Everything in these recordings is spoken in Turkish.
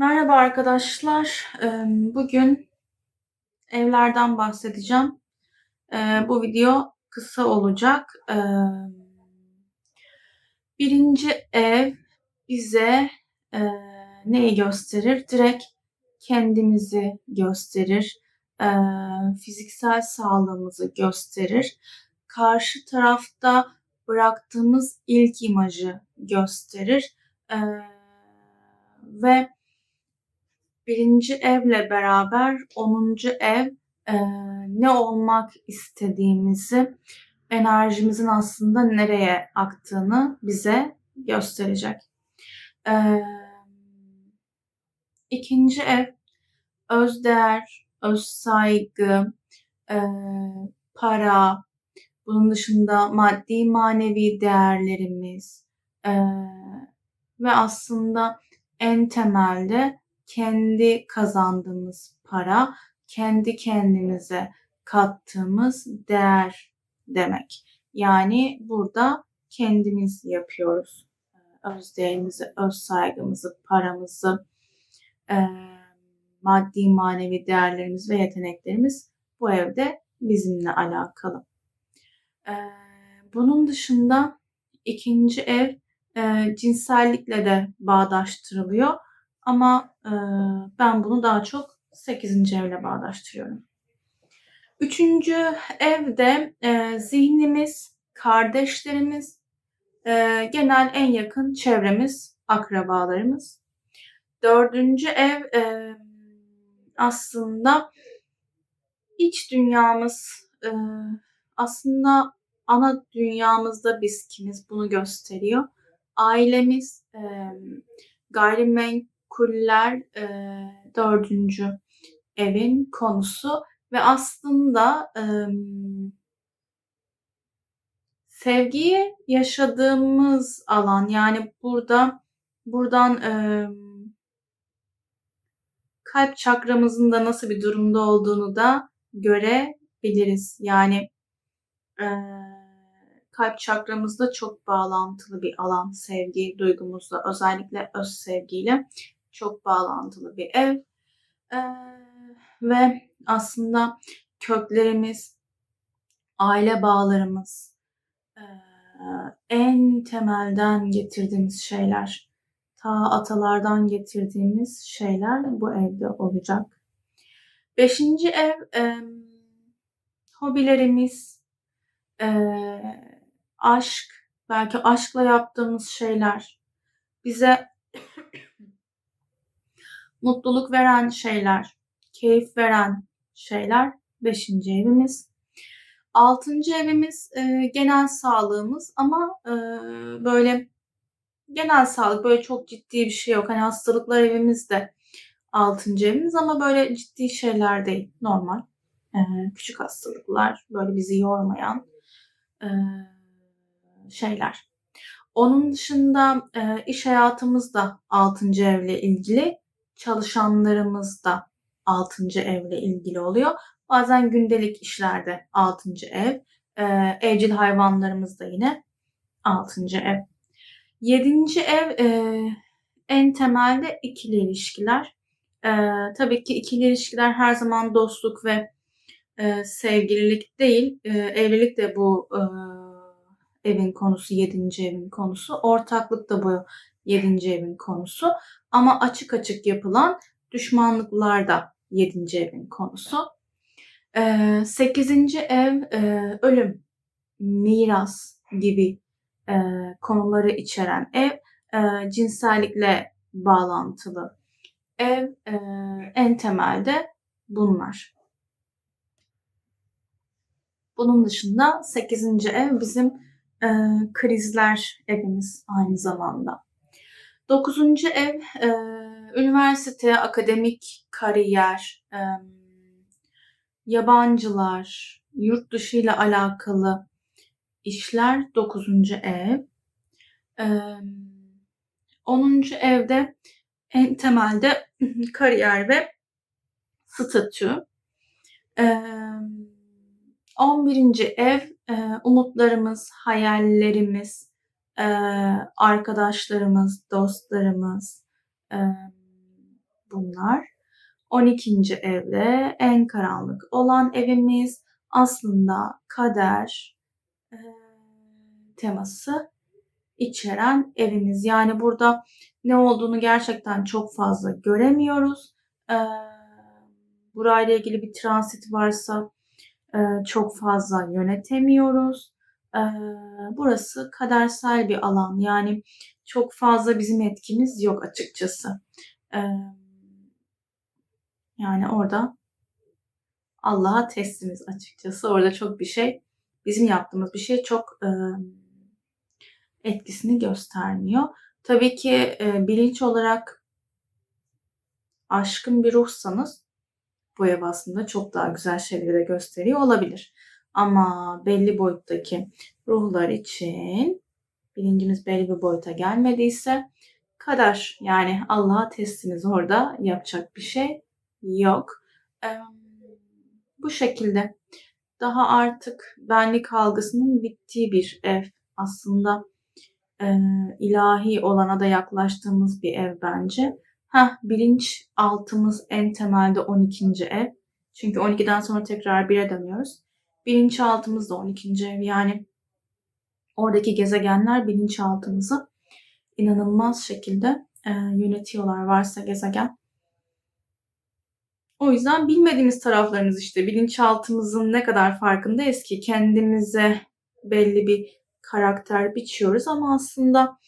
Merhaba arkadaşlar. Eee, Bugün evlerden bahsedeceğim. Eee, Bu video kısa olacak. Eee, Birinci ev bize eee, neyi gösterir? Direkt kendimizi gösterir. Fiziksel sağlığımızı gösterir. Karşı tarafta bıraktığımız ilk imajı gösterir. Ve birinci evle beraber onuncu ev e, ne olmak istediğimizi, enerjimizin aslında nereye aktığını bize gösterecek. E, ikinci ev öz değer, öz saygı, e, para, bunun dışında maddi manevi değerlerimiz e, ve aslında en temelde kendi kazandığımız para, kendi kendimize kattığımız değer demek. Yani burada kendimiz yapıyoruz. Öz değerimizi, öz saygımızı, paramızı, maddi manevi değerlerimiz ve yeteneklerimiz bu evde bizimle alakalı. Bunun dışında ikinci ev cinsellikle de bağdaştırılıyor. Ama e, ben bunu daha çok 8. evle bağdaştırıyorum. Üçüncü evde e, zihnimiz, kardeşlerimiz, e, genel en yakın çevremiz, akrabalarımız. Dördüncü ev e, aslında iç dünyamız, e, aslında ana dünyamızda biz kimiz bunu gösteriyor. Ailemiz, e, gayrimenkul kuller e, dördüncü evin konusu ve aslında e, sevgiyi yaşadığımız alan yani burada buradan e, kalp çakramızın da nasıl bir durumda olduğunu da görebiliriz. Yani e, kalp çakramızda çok bağlantılı bir alan sevgi duygumuzla özellikle öz sevgiyle çok bağlantılı bir ev. Ee, ve aslında köklerimiz, aile bağlarımız, e, en temelden getirdiğimiz şeyler, ta atalardan getirdiğimiz şeyler bu evde olacak. Beşinci ev e, hobilerimiz, e, aşk, belki aşkla yaptığımız şeyler, bize mutluluk veren şeyler, keyif veren şeyler beşinci evimiz. Altıncı evimiz e, genel sağlığımız ama e, böyle genel sağlık böyle çok ciddi bir şey yok. Hani hastalıklar evimiz de altıncı evimiz ama böyle ciddi şeyler değil. Normal. E, küçük hastalıklar böyle bizi yormayan e, şeyler. Onun dışında e, iş hayatımız da 6. evle ilgili çalışanlarımız da 6. evle ilgili oluyor. Bazen gündelik işlerde 6. ev, e, evcil hayvanlarımız da yine 6. ev. 7. ev e, en temelde ikili ilişkiler. E, tabii ki ikili ilişkiler her zaman dostluk ve e, sevgililik değil. E, evlilik de bu e, evin konusu, 7. evin konusu. Ortaklık da bu 7. evin konusu. Ama açık açık yapılan düşmanlıklar da 7. evin konusu. 8. ev ölüm, miras gibi konuları içeren ev. Cinsellikle bağlantılı ev en temelde bunlar. Bunun dışında 8. ev bizim krizler evimiz aynı zamanda. Dokuzuncu ev e, üniversite, akademik kariyer, e, yabancılar, yurt dışı ile alakalı işler dokuzuncu ev. E, onuncu evde en temelde kariyer ve statü. E, on birinci ev e, umutlarımız, hayallerimiz, arkadaşlarımız, dostlarımız, bunlar. 12. evde en karanlık olan evimiz aslında kader e, teması içeren evimiz. Yani burada ne olduğunu gerçekten çok fazla göremiyoruz. E, burayla ilgili bir transit varsa e, çok fazla yönetemiyoruz. E, burası kadersel bir alan. Yani çok fazla bizim etkimiz yok açıkçası. E, yani orada Allah'a teslimiz açıkçası. Orada çok bir şey, bizim yaptığımız bir şey çok e, etkisini göstermiyor. Tabii ki e, bilinç olarak aşkın bir ruhsanız bu ev aslında çok daha güzel şeyleri de gösteriyor olabilir. Ama belli boyuttaki ruhlar için bilincimiz belli bir boyuta gelmediyse kader yani Allah'a teslimiz orada yapacak bir şey yok. bu şekilde daha artık benlik algısının bittiği bir ev aslında ilahi olana da yaklaştığımız bir ev bence. Heh, bilinç altımız en temelde 12. ev. Çünkü 12'den sonra tekrar 1'e dönüyoruz. Bilinçaltımız da 12. ev. Yani oradaki gezegenler bilinçaltımızı inanılmaz şekilde e, yönetiyorlar varsa gezegen. O yüzden bilmediğimiz taraflarımız işte bilinçaltımızın ne kadar farkındayız ki kendimize belli bir karakter biçiyoruz ama aslında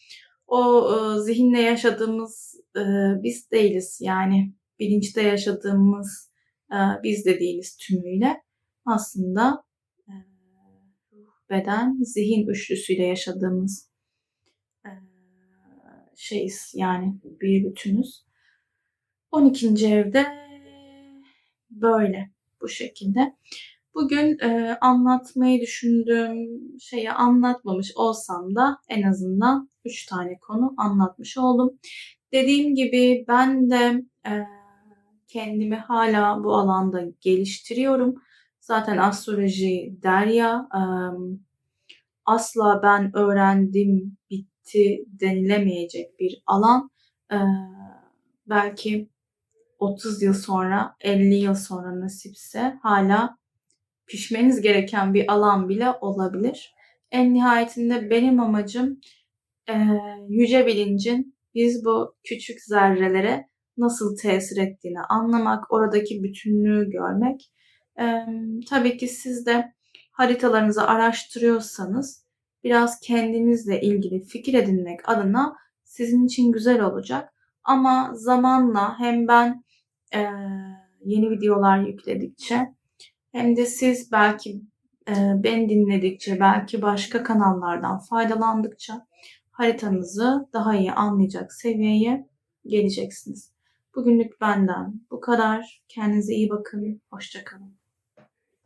o e, zihinle yaşadığımız e, biz değiliz. Yani bilinçte yaşadığımız e, biz de değiliz tümüyle. Aslında beden, zihin üçlüsüyle yaşadığımız şeyiz. Yani bir bütünüz. 12. evde böyle bu şekilde. Bugün e, anlatmayı düşündüğüm şeyi anlatmamış olsam da en azından 3 tane konu anlatmış oldum. Dediğim gibi ben de e, kendimi hala bu alanda geliştiriyorum. Zaten astroloji derya asla ben öğrendim bitti denilemeyecek bir alan. Belki 30 yıl sonra, 50 yıl sonra nasipse hala pişmeniz gereken bir alan bile olabilir. En nihayetinde benim amacım e, yüce bilincin biz bu küçük zerrelere nasıl tesir ettiğini anlamak, oradaki bütünlüğü görmek. E, tabii ki siz de haritalarınızı araştırıyorsanız biraz kendinizle ilgili fikir edinmek adına sizin için güzel olacak. Ama zamanla hem ben e, yeni videolar yükledikçe hem de siz belki e, ben dinledikçe, belki başka kanallardan faydalandıkça haritanızı daha iyi anlayacak seviyeye geleceksiniz. Bugünlük benden bu kadar. Kendinize iyi bakın. Hoşçakalın.